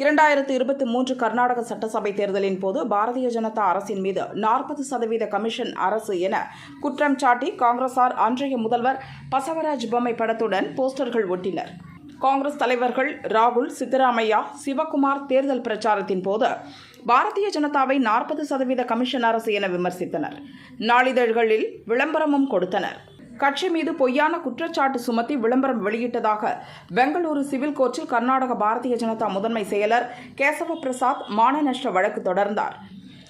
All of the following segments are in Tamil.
இரண்டாயிரத்து இருபத்தி மூன்று கர்நாடக சட்டசபை தேர்தலின் போது பாரதிய ஜனதா அரசின் மீது நாற்பது சதவீத கமிஷன் அரசு என குற்றம் சாட்டி காங்கிரசார் அன்றைய முதல்வர் பசவராஜ் பொம்மை படத்துடன் போஸ்டர்கள் ஒட்டினர். காங்கிரஸ் தலைவர்கள் ராகுல் சித்தராமையா சிவகுமார் தேர்தல் பிரச்சாரத்தின் போது பாரதிய ஜனதாவை நாற்பது சதவீத கமிஷன் அரசு என விமர்சித்தனர். நாளிதழ்களில் விளம்பரமும் கொடுத்தனர். கட்சி மீது பொய்யான குற்றச்சாட்டு சுமத்தி விளம்பரம் வெளியிட்டதாக பெங்களூரு சிவில் கோர்ட்டில் கர்நாடக பாரதிய ஜனதா முதன்மை செயலர் கேசவ பிரசாத் மான நஷ்ட வழக்கு தொடர்ந்தார்.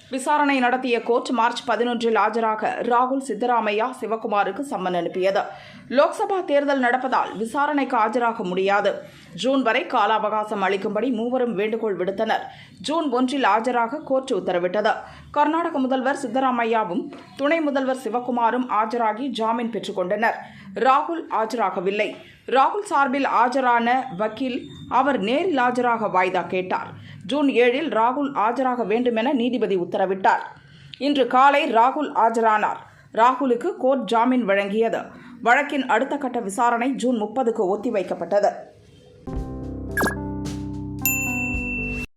விசாரணை நடத்திய கோர்ட் மார்ச் பதினொன்றில் ஆஜராக ராகுல் சித்தராமையா சிவகுமாருக்கு சம்மன் அனுப்பியது. லோக்சபா தேர்தல் நடப்பதால் விசாரணைக்கு ஆஜராக முடியாது. ஜூன் வரை கால அவகாசம் அளிக்கும்படி மூவரும் வேண்டுகோள் விடுத்தனர். ஜூன் ஒன்றில் ஆஜராக கோர்ட் உத்தரவிட்டது. கர்நாடக முதல்வர் சித்தராமையாவும் துணை முதல்வர் சிவகுமாரும் ஆஜராகி ஜாமீன் பெற்றுக்கொண்டனர் ராகுல் ஆஜராகவில்லை. ராகுல் சார்பில் ஆஜரான வக்கீல் அவர் நேரில் ஆஜராக வாய்தா கேட்டார். ஜூன் ஏழில் ராகுல் ஆஜராக வேண்டுமென நீதிபதி உத்தரவிட்டார். இன்று காலை ராகுல் ஆஜரானார். ராகுலுக்கு கோர்ட் ஜாமீன் வழங்கியது. வழக்கின் அடுத்த கட்ட விசாரணை ஜூன் முப்பதுக்கு ஒத்திவைக்கப்பட்டது.